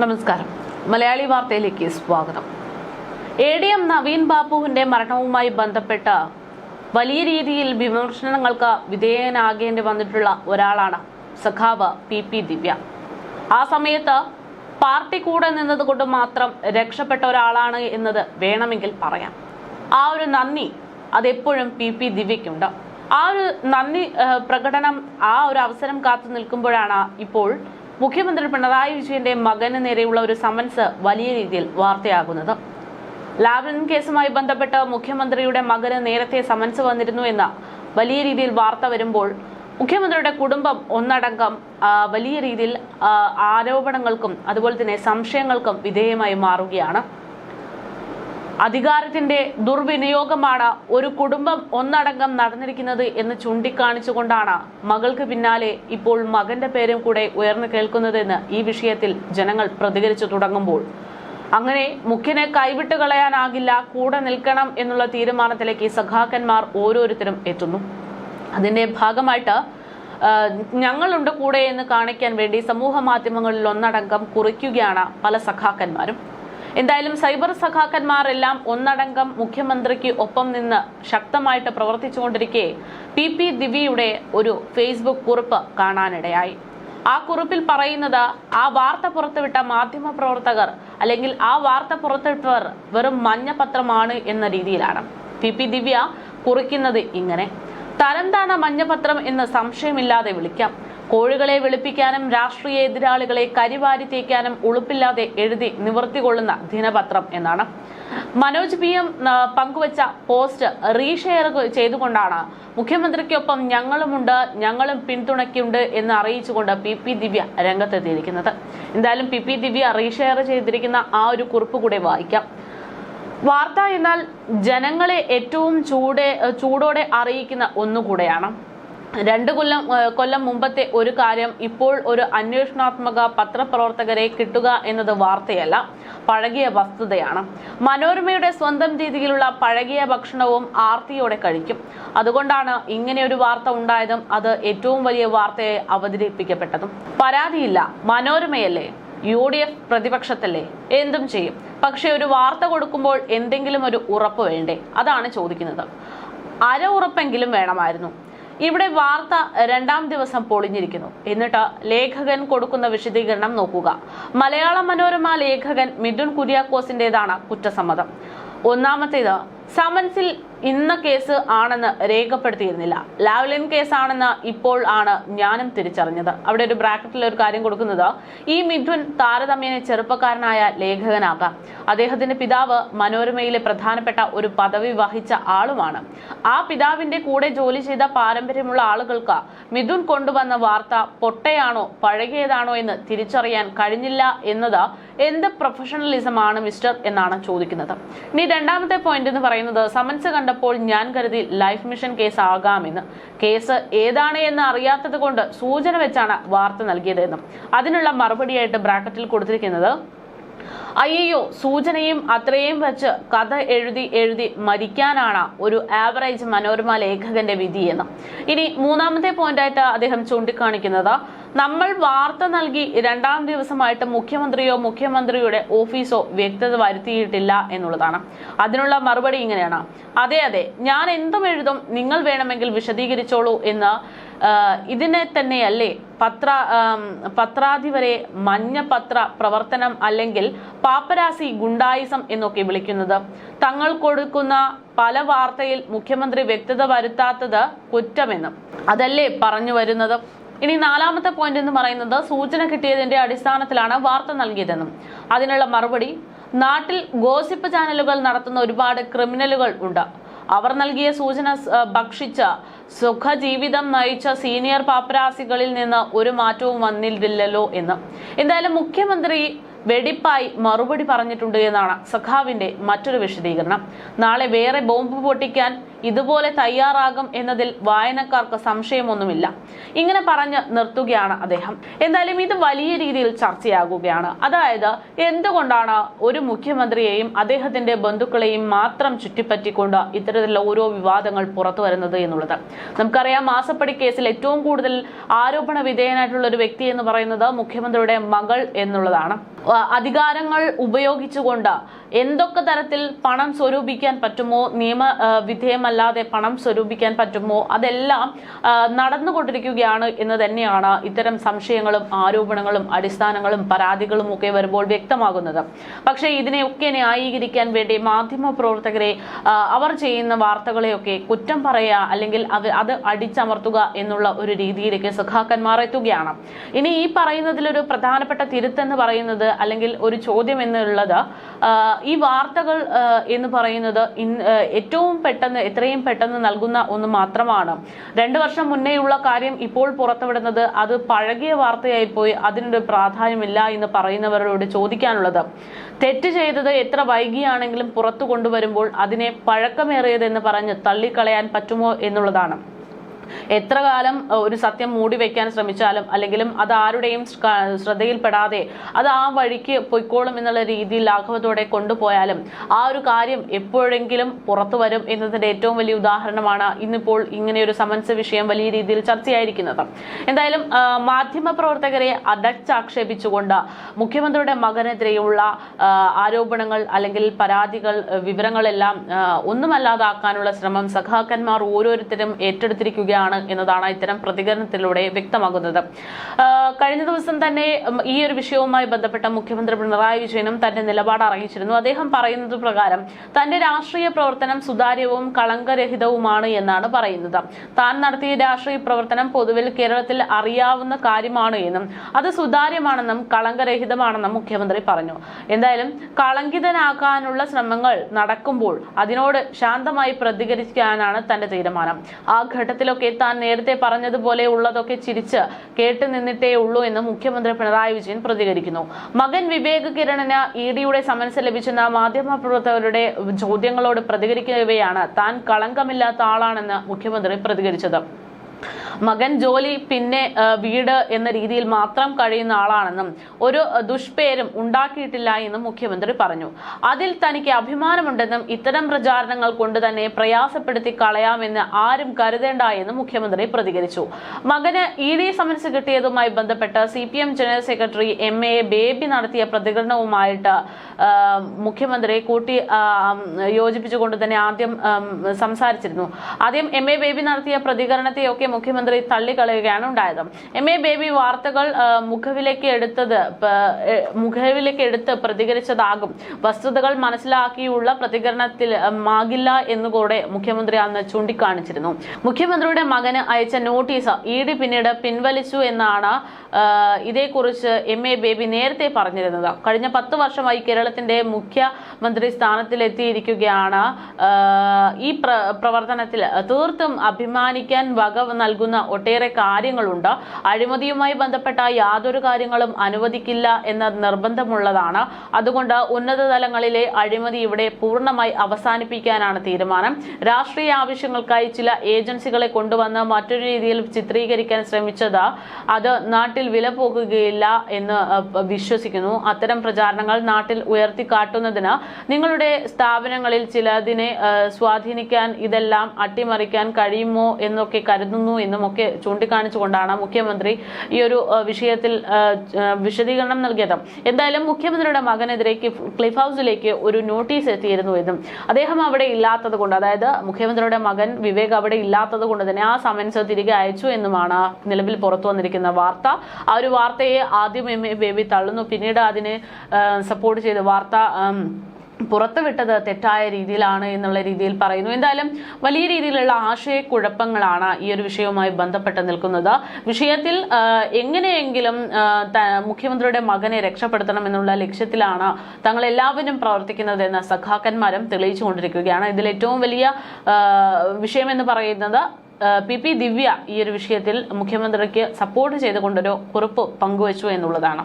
നമസ്കാരം. മലയാളി വാർത്തയിലേക്ക് സ്വാഗതം. എ ഡി എം നവീൻ ബാബുവിന്റെ മരണവുമായി ബന്ധപ്പെട്ട വലിയ രീതിയിൽ വിമർശനങ്ങൾക്ക് വിധേയനാകേണ്ടി വന്നിട്ടുള്ള ഒരാളാണ് സഖാവ് പി പി ദിവ്യ. ആ സമയത്ത് പാർട്ടി കൂടെ നിന്നതുകൊണ്ട് മാത്രം രക്ഷപ്പെട്ട ഒരാളാണ് എന്നത് വേണമെങ്കിൽ പറയാം. ആ ഒരു നന്ദി അതെപ്പോഴും പി പി ദിവ്യക്കുണ്ട് ആ ഒരു നന്ദി പ്രകടനം ആ ഒരു അവസരം കാത്തു നിൽക്കുമ്പോഴാണ് ഇപ്പോൾ മുഖ്യമന്ത്രി പിണറായി വിജയന്റെ മകന് നേരെയുള്ള ഒരു സമൻസ് വലിയ രീതിയിൽ വാർത്തയാകുന്നത്. ലാവ്ലിൻ കേസുമായി ബന്ധപ്പെട്ട് മുഖ്യമന്ത്രിയുടെ മകന് നേരത്തെ സമൻസ് വന്നിരുന്നു എന്ന വലിയ രീതിയിൽ വാർത്ത വരുമ്പോൾ മുഖ്യമന്ത്രിയുടെ കുടുംബം ഒന്നടങ്കം വലിയ രീതിയിൽ ആരോപണങ്ങൾക്കും അതുപോലെ തന്നെ സംശയങ്ങൾക്കും വിധേയമായി മാറുകയാണ്. അധികാരത്തിന്റെ ദുർവിനിയോഗമാണ് ഒരു കുടുംബം ഒന്നടങ്കം നടന്നിരിക്കുന്നത് എന്ന് ചൂണ്ടിക്കാണിച്ചുകൊണ്ടാണ് മകൾക്ക് പിന്നാലെ ഇപ്പോൾ മകന്റെ പേരും കൂടെ ഉയർന്നു കേൾക്കുന്നതെന്ന് ഈ വിഷയത്തിൽ ജനങ്ങൾ പ്രതികരിച്ചു തുടങ്ങുമ്പോൾ. അങ്ങനെ മുഖ്യനെ കൈവിട്ട് കളയാനാകില്ല കൂടെ നിൽക്കണം എന്നുള്ള തീരുമാനത്തിലേക്ക് സഖാക്കന്മാർ ഓരോരുത്തരും എത്തുന്നു. അതിന്റെ ഭാഗമായിട്ട് ഞങ്ങളുണ്ട് കൂടെ എന്ന് കാണിക്കാൻ വേണ്ടി സമൂഹ മാധ്യമങ്ങളിൽ ഒന്നടങ്കം കുറിക്കുകയാണ് പല സഖാക്കന്മാരും. എന്തായാലും സൈബർ സഖാക്കന്മാരെല്ലാം ഒന്നടങ്കം മുഖ്യമന്ത്രിക്ക് ഒപ്പം നിന്ന് ശക്തമായിട്ട് പ്രവർത്തിച്ചുകൊണ്ടിരിക്കെ പി പി ദിവ്യയുടെ ഒരു ഫേസ്ബുക്ക് കുറിപ്പ് കാണാനിടയായി. ആ കുറിപ്പിൽ പറയുന്നത് ആ വാർത്ത പുറത്തുവിട്ട മാധ്യമ പ്രവർത്തകർ അല്ലെങ്കിൽ ആ വാർത്ത പുറത്തുവിട്ടവർ വെറും മഞ്ഞപത്രമാണ് എന്ന രീതിയിലാണ്. പി പി ദിവ്യ കുറിക്കുന്നത് ഇങ്ങനെ. തരംതാണ മഞ്ഞപത്രം എന്ന് സംശയമില്ലാതെ വിളിക്കാം. കോഴികളെ വെളുപ്പിക്കാനും രാഷ്ട്രീയ എതിരാളികളെ കരിവാരി തേക്കാനും ഉളുപ്പില്ലാതെ എഴുതി നിവർത്തികൊള്ളുന്ന ദിനപത്രം എന്നാണ്. മനോജ് പി എം പങ്കുവച്ച പോസ്റ്റ് റീഷെയർ ചെയ്തുകൊണ്ടാണ്. മുഖ്യമന്ത്രിക്കൊപ്പം ഞങ്ങളുമുണ്ട് ഞങ്ങളും പിന്തുണയ്ക്കുണ്ട് എന്ന് അറിയിച്ചുകൊണ്ട് പി പി ദിവ്യ രംഗത്തെത്തിയിരിക്കുന്നത്. എന്തായാലും പി പി ദിവ്യ റീഷെയർ ചെയ്തിരിക്കുന്ന ആ ഒരു കുറിപ്പ് കൂടെ വായിക്കാം. വാർത്ത എന്നാൽ ജനങ്ങളെ ഏറ്റവും ചൂടെ ചൂടോടെ അറിയിക്കുന്ന ഒന്നുകൂടെയാണ്. രണ്ട് കൊല്ലം കൊല്ലം മുമ്പത്തെ ഒരു കാര്യം ഇപ്പോൾ ഒരു അന്വേഷണാത്മക പത്രപ്രവർത്തകരെ കിട്ടുക എന്നത് വാർത്തയല്ല പഴകിയ വസ്തുതയാണ്. മനോരമയുടെ സ്വന്തം രീതിയിലുള്ള പഴകിയ ഭക്ഷണവും ആർത്തിയോടെ കഴിക്കും. അതുകൊണ്ടാണ് ഇങ്ങനെ ഒരു വാർത്ത ഉണ്ടായതും അത് ഏറ്റവും വലിയ വാർത്തയെ അവതരിപ്പിക്കപ്പെട്ടതും. പരാതിയില്ല മനോരമയല്ലേ? യു ഡി എഫ് പ്രതിപക്ഷത്തല്ലേ? എന്തും ചെയ്യും. പക്ഷെ ഒരു വാർത്ത കൊടുക്കുമ്പോൾ എന്തെങ്കിലും ഒരു ഉറപ്പ് വേണ്ടേ? അതാണ് ചോദിക്കുന്നത്. അര ഉറപ്പെങ്കിലും വേണമായിരുന്നു. ഇവിടെ വാർത്ത രണ്ടാം ദിവസം പൊളിഞ്ഞിരിക്കുന്നു. എന്നിട്ട് ലേഖകൻ കൊടുക്കുന്ന വിശദീകരണം നോക്കുക. മലയാള മനോരമ ലേഖകൻ മിഥുൻ കുര്യാക്കോസിന്റേതാണ് കുറ്റസമ്മതം. ഒന്നാമത്തേത് സമൻസിൽ ഇന്ന കേസ് ആണെന്ന് രേഖപ്പെടുത്തിയിരുന്നില്ല. ലാവ്ലിൻ കേസാണെന്ന് ഇപ്പോൾ ആണ് ഞാനും തിരിച്ചറിഞ്ഞത്. അവിടെ ഒരു ബ്രാക്കറ്റിൽ ഒരു കാര്യം കൊടുക്കുന്നത് ഈ മിഥുൻ താരതമ്യേന ചെറുപ്പക്കാരനായ ലേഖകനാകാം. അദ്ദേഹത്തിന്റെ പിതാവ് മനോരമയിലെ പ്രധാനപ്പെട്ട ഒരു പദവി വഹിച്ച ആളുമാണ്. ആ പിതാവിന്റെ കൂടെ ജോലി ചെയ്ത പാരമ്പര്യമുള്ള ആളുകൾക്ക് മിഥുൻ കൊണ്ടുവന്ന വാർത്ത പൊട്ടയാണോ പഴകിയതാണോ എന്ന് തിരിച്ചറിയാൻ കഴിഞ്ഞില്ല എന്നത് എന്ത് പ്രൊഫഷണലിസമാണ് മിസ്റ്റർ എന്നാണ് ചോദിക്കുന്നത്. ഇനി രണ്ടാമത്തെ പോയിന്റ് എന്ന് പറയുന്നത് സമൻസ് കണ്ടപ്പോൾ ഞാൻ കരുതി ലൈഫ് മിഷൻ കേസ് ആകാമെന്ന് കേസ് ഏതാണ് എന്ന് അറിയാത്തത് കൊണ്ട് സൂചന വെച്ചാണ് വാർത്ത നൽകിയതെന്നും. അതിനുള്ള മറുപടിയായിട്ട് ബ്രാക്കറ്റിൽ കൊടുത്തിരിക്കുന്നത് അയ്യോ സൂചനയും അത്രയും വെച്ച് കഥ എഴുതി എഴുതി മരിക്കാനാണ് ഒരു ആവറേജ് മനോരമ ലേഖകന്റെ വിധിയെന്ന് ഇനി മൂന്നാമത്തെ പോയിന്റായിട്ട് അദ്ദേഹം ചൂണ്ടിക്കാണിക്കുന്നത് നമ്മൾ വാർത്ത നൽകി രണ്ടാം ദിവസമായിട്ട് മുഖ്യമന്ത്രിയോ മുഖ്യമന്ത്രിയുടെ ഓഫീസോ വ്യക്തത വരുത്തിയിട്ടില്ല എന്നുള്ളതാണ്. അതിനുള്ള മറുപടി ഇങ്ങനെയാണ്. അതെ അതെ ഞാൻ എന്തും എഴുതും നിങ്ങൾ വേണമെങ്കിൽ വിശദീകരിച്ചോളൂ എന്ന് ഇതിനെ തന്നെയല്ലേ പത്ര പത്രാധിപരെ മഞ്ഞപത്ര പ്രവർത്തനം അല്ലെങ്കിൽ പാപ്പരാസി ഗുണ്ടായിസം എന്നൊക്കെ വിളിക്കുന്നത്. തങ്ങൾ കൊടുക്കുന്ന പല വാർത്തയിൽ മുഖ്യമന്ത്രി വ്യക്തത വരുത്താത്തത് കുറ്റമെന്നും. അതല്ലേ പറഞ്ഞു വരുന്നത്? ഇനി നാലാമത്തെ പോയിന്റ് എന്ന് പറയുന്നത് സൂചന കിട്ടിയതിന്റെ അടിസ്ഥാനത്തിലാണ് വാർത്ത നൽകിയതെന്നും അതിനുള്ള മറുപടി നാട്ടിൽ ഗോസിപ്പ് ചാനലുകൾ നടത്തുന്ന ഒരുപാട് ക്രിമിനലുകൾ ഉണ്ട്. അവർ നൽകിയ സൂചന ഭക്ഷിച്ച സുഖജീവിതം നയിച്ച സീനിയർ പാപ്പരാസികളിൽ നിന്ന് ഒരു മാറ്റവും വന്നില്ലല്ലോ എന്ന്. എന്തായാലും മുഖ്യമന്ത്രി വെടിപ്പായി മറുപടി പറഞ്ഞിട്ടുണ്ട് എന്നാണ് സഖാവിന്റെ മറ്റൊരു വിശദീകരണം. നാളെ വേറെ ബോംബ് പൊട്ടിക്കാൻ ഇതുപോലെ തയ്യാറാകും എന്നതിൽ വായനക്കാർക്ക് സംശയമൊന്നുമില്ല. ഇങ്ങനെ പറഞ്ഞ് നിർത്തുകയാണ് അദ്ദേഹം. എന്തായാലും ഇത് വലിയ രീതിയിൽ ചർച്ചയാകുകയാണ്. അതായത് എന്തുകൊണ്ടാണ് ഒരു മുഖ്യമന്ത്രിയെയും അദ്ദേഹത്തിന്റെ ബന്ധുക്കളെയും മാത്രം ചുറ്റിപ്പറ്റിക്കൊണ്ട് ഇത്തരത്തിലുള്ള ഓരോ വിവാദങ്ങൾ പുറത്തു വരുന്നത് എന്നുള്ളത്? നമുക്കറിയാം മാസപ്പടി കേസിൽ ഏറ്റവും കൂടുതൽ ആരോപണ വിധേയനായിട്ടുള്ള ഒരു വ്യക്തി എന്ന് പറയുന്നത് മുഖ്യമന്ത്രിയുടെ മകൾ എന്നുള്ളതാണ്. അധികാരങ്ങൾ ഉപയോഗിച്ചുകൊണ്ട് എന്തൊക്കെ തരത്തിൽ പണം സ്വരൂപിക്കാൻ പറ്റുമോ? നിയമ വിധേയമല്ലാതെ പണം സ്വരൂപിക്കാൻ പറ്റുമോ? അതെല്ലാം നടന്നുകൊണ്ടിരിക്കുകയാണ് എന്ന് തന്നെയാണ് ഇത്തരം സംശയങ്ങളും ആരോപണങ്ങളും അടിസ്ഥാനങ്ങളും പരാതികളും ഒക്കെ വരുമ്പോൾ വ്യക്തമാകുന്നത്. പക്ഷേ ഇതിനെയൊക്കെ ന്യായീകരിക്കാൻ വേണ്ടി മാധ്യമ പ്രവർത്തകരെ അവർ ചെയ്യുന്ന വാർത്തകളെയൊക്കെ കുറ്റം പറയുക അല്ലെങ്കിൽ അത് അത് അടിച്ചമർത്തുക എന്നുള്ള ഒരു രീതിയിലേക്ക് സഖാക്കന്മാർ എത്തുകയാണ്. ഇനി ഈ പറയുന്നതിലൊരു പ്രധാനപ്പെട്ട തിരുത്തെന്ന് പറയുന്നത് അല്ലെങ്കിൽ ഒരു ചോദ്യം എന്നുള്ളത് ഈ വാർത്തകൾ എന്ന് പറയുന്നത് ഏറ്റവും പെട്ടെന്ന് എത്രയും പെട്ടെന്ന് നൽകുന്ന ഒന്ന് മാത്രമാണ്. രണ്ടു വർഷം മുന്നേയുള്ള കാര്യം ഇപ്പോൾ പുറത്തുവിടുന്നത് അത് പഴകിയ വാർത്തയായി പോയി അതിനൊരു പ്രാധാന്യമില്ല എന്ന് പറയുന്നവരോട് ചോദിക്കാനുള്ളത്. തെറ്റ് ചെയ്തത് എത്ര വൈകിയാണെങ്കിലും പുറത്തു കൊണ്ടുവരുമ്പോൾ അതിനെ പഴക്കമേറിയതെന്ന് പറഞ്ഞ് തള്ളിക്കളയാൻ പറ്റുമോ എന്നുള്ളതാണ്. എത്ര കാലം ഒരു സത്യം മൂടി വെക്കാൻ ശ്രമിച്ചാലും അല്ലെങ്കിലും അത് ആരുടെയും ശ്രദ്ധയിൽപ്പെടാതെ അത് ആ വഴിക്ക് പൊയ്ക്കോളും എന്നുള്ള രീതിയിൽ ലാഘവത്തോടെ കൊണ്ടുപോയാലും ആ ഒരു കാര്യം എപ്പോഴെങ്കിലും പുറത്തു വരും എന്നതിന്റെ ഏറ്റവും വലിയ ഉദാഹരണമാണ് ഇന്നിപ്പോൾ ഇങ്ങനെ ഒരു സമൻസ് വിഷയം വലിയ രീതിയിൽ ചർച്ചയായിരിക്കുന്നത്. എന്തായാലും മാധ്യമ പ്രവർത്തകരെ അടച്ചാക്ഷേപിച്ചുകൊണ്ട് മുഖ്യമന്ത്രിയുടെ മകനെതിരെയുള്ള ആരോപണങ്ങൾ അല്ലെങ്കിൽ പരാതികൾ വിവരങ്ങളെല്ലാം ഒന്നുമല്ലാതാക്കാനുള്ള ശ്രമം സഖാക്കന്മാർ ഓരോരുത്തരും ഏറ്റെടുത്തിരിക്കുകയാണ് എന്നതാണ് ഇത്തരം പ്രതികരണത്തിലൂടെ വ്യക്തമാകുന്നത്. കഴിഞ്ഞ ദിവസം തന്നെ ഈ ഒരു വിഷയവുമായി ബന്ധപ്പെട്ട മുഖ്യമന്ത്രി പിണറായി വിജയനും തന്റെ നിലപാട് അറിയിച്ചിരുന്നു. അദ്ദേഹം പറയുന്നത് പ്രകാരം തന്റെ രാഷ്ട്രീയ പ്രവർത്തനം സുതാര്യവും കളങ്കരഹിതവുമാണ് എന്നാണ് പറയുന്നത്. താൻ നടത്തിയ രാഷ്ട്രീയ പ്രവർത്തനം പൊതുവിൽ കേരളത്തിൽ അറിയാവുന്ന കാര്യമാണ് എന്നും അത് സുതാര്യമാണെന്നും കളങ്കരഹിതമാണെന്നും മുഖ്യമന്ത്രി പറഞ്ഞു. എന്തായാലും കളങ്കിതനാക്കാനുള്ള ശ്രമങ്ങൾ നടക്കുമ്പോൾ അതിനോട് ശാന്തമായി പ്രതികരിക്കാനാണ് തന്റെ തീരുമാനം. ആ ഘട്ടത്തിലൊക്കെ താൻ നേരത്തെ പറഞ്ഞതുപോലെ ഉള്ളതൊക്കെ ചിരിച്ച് കേട്ടു നിന്നിട്ടേ ഉള്ളൂ എന്ന് മുഖ്യമന്ത്രി പിണറായി വിജയൻ പ്രതികരിക്കുന്നു. മകൻ വിവേക് കിരണിന് ഇ ഡിയുടെ സമൻസ് ലഭിച്ചെന്ന മാധ്യമപ്രവർത്തകരുടെ ചോദ്യങ്ങളോട് പ്രതികരിക്കവെയാണ് താൻ കളങ്കമില്ലാത്ത ആളാണെന്ന് മുഖ്യമന്ത്രി പ്രതികരിച്ചത്. മകൻ ജോലി പിന്നെ വീട് എന്ന രീതിയിൽ മാത്രം കഴിയുന്ന ആളാണെന്നും ഒരു ദുഷ്പേരും ഉണ്ടാക്കിയിട്ടില്ല എന്നും മുഖ്യമന്ത്രി പറഞ്ഞു. അതിൽ തനിക്ക് അഭിമാനമുണ്ടെന്നും ഇത്തരം പ്രചാരണങ്ങൾ കൊണ്ട് തന്നെ പ്രയാസപ്പെടുത്തി കളയാമെന്ന് ആരും കരുതേണ്ട എന്നും മുഖ്യമന്ത്രി പ്രതികരിച്ചു. മകന് ഇ ഡി സമൻസ് കിട്ടിയതുമായി ബന്ധപ്പെട്ട് C P M general secretary M A Baby നടത്തിയ പ്രതികരണവുമായിട്ട് മുഖ്യമന്ത്രി കൂട്ടി യോജിപ്പിച്ചുകൊണ്ട് തന്നെ ആദ്യം സംസാരിച്ചിരുന്നു. ആദ്യം എം എ ബേബി നടത്തിയ പ്രതികരണത്തെയൊക്കെ മുഖ്യമന്ത്രി തള്ളിക്കളയുകയാണ് ഉണ്ടായത്. എം എ ബേബി വാർത്തകൾ മുഖവിലേക്ക് എടുത്തത് മുഖവിലേക്ക് എടുത്ത് പ്രതികരിച്ചതാകും. വസ്തുതകൾ മനസ്സിലാക്കിയുള്ള പ്രതികരണത്തിൽ ആകില്ല എന്നുകൂടെ മുഖ്യമന്ത്രി അന്ന് ചൂണ്ടിക്കാണിച്ചിരുന്നു. മുഖ്യമന്ത്രിയുടെ മകന് അയച്ച നോട്ടീസ് ഇ ഡി പിന്നീട് പിൻവലിച്ചു എന്നാണ് ഇതേക്കുറിച്ച് എം എ ബേബി നേരത്തെ പറഞ്ഞിരുന്നത്. കഴിഞ്ഞ പത്ത് വർഷമായി കേരളത്തിന്റെ മുഖ്യമന്ത്രി സ്ഥാനത്തിലെത്തിയിരിക്കുകയാണ്. ഈ പ്രവർത്തനത്തിൽ തീർത്തും അഭിമാനിക്കാൻ വക നൽകുന്ന ഒട്ടേറെ കാര്യങ്ങളുണ്ട്. അഴിമതിയുമായി ബന്ധപ്പെട്ട യാതൊരു കാര്യങ്ങളും അനുവദിക്കില്ല എന്ന നിർബന്ധമുള്ളതാണ്. അതുകൊണ്ട് ഉന്നത തലങ്ങളിലെ അഴിമതി ഇവിടെ പൂർണമായി അവസാനിപ്പിക്കാനാണ് തീരുമാനം. രാഷ്ട്രീയ ആവശ്യങ്ങൾക്കായി ചില ഏജൻസികളെ കൊണ്ടുവന്ന് മറ്റൊരു രീതിയിൽ ചിത്രീകരിക്കാൻ ശ്രമിച്ചത് അത് നാട്ടിൽ വില പോകുകയില്ല എന്ന് വിശ്വസിക്കുന്നു. അത്തരം പ്രചാരണങ്ങൾ നാട്ടിൽ ഉയർത്തിക്കാട്ടുന്നതിന് നിങ്ങളുടെ സ്ഥാപനങ്ങളിൽ ചിലതിനെ സ്വാധീനിക്കാൻ ഇതെല്ലാം അട്ടിമറിക്കാൻ കഴിയുമോ എന്നൊക്കെ കരുതുന്നു എന്നുമൊക്കെ ചൂണ്ടിക്കാണിച്ചുകൊണ്ടാണ് മുഖ്യമന്ത്രി ഈ ഒരു വിഷയത്തിൽ വിശദീകരണം നൽകിയത്. എന്തായാലും മുഖ്യമന്ത്രിയുടെ മകനെതിരെ ക്ലിഫ് ഹൗസിലേക്ക് ഒരു നോട്ടീസ് എത്തിയിരുന്നു എന്നും അദ്ദേഹം അവിടെ ഇല്ലാത്തത് കൊണ്ട് അതായത് മുഖ്യമന്ത്രിയുടെ മകൻ വിവേക് അവിടെ ഇല്ലാത്തത് കൊണ്ട് തന്നെ ആ സമൻസ് തിരികെ അയച്ചു എന്നുമാണ് നിലവിൽ പുറത്തു വന്നിരിക്കുന്ന വാർത്ത. ആ ഒരു വാർത്തയെ ആദ്യം എം എ ബേബി തള്ളുന്നു. പിന്നീട് അതിനെ സപ്പോർട്ട് ചെയ്ത് വാർത്ത പുറത്തുവിട്ടത് തെറ്റായ രീതിയിലാണ് എന്നുള്ള രീതിയിൽ പറയുന്നു. എന്തായാലും വലിയ രീതിയിലുള്ള ആശയക്കുഴപ്പങ്ങളാണ് ഈ ഒരു വിഷയവുമായി ബന്ധപ്പെട്ട് നിൽക്കുന്നത്. വിഷയത്തിൽ എങ്ങനെയെങ്കിലും മുഖ്യമന്ത്രിയുടെ മകനെ രക്ഷപ്പെടുത്തണം എന്നുള്ള ലക്ഷ്യത്തിലാണ് തങ്ങൾ എല്ലാവരും പ്രവർത്തിക്കുന്നതെന്ന് സഖാക്കന്മാരും തെളിയിച്ചുകൊണ്ടിരിക്കുകയാണ്. ഇതിൽ ഏറ്റവും വലിയ വിഷയം എന്ന് പറയുന്നത് പി പി ദിവ്യ ഈ ഒരു വിഷയത്തിൽ മുഖ്യമന്ത്രിക്ക് സപ്പോർട്ട് ചെയ്തുകൊണ്ടൊരു കുറിപ്പ് പങ്കുവച്ചു എന്നുള്ളതാണ്.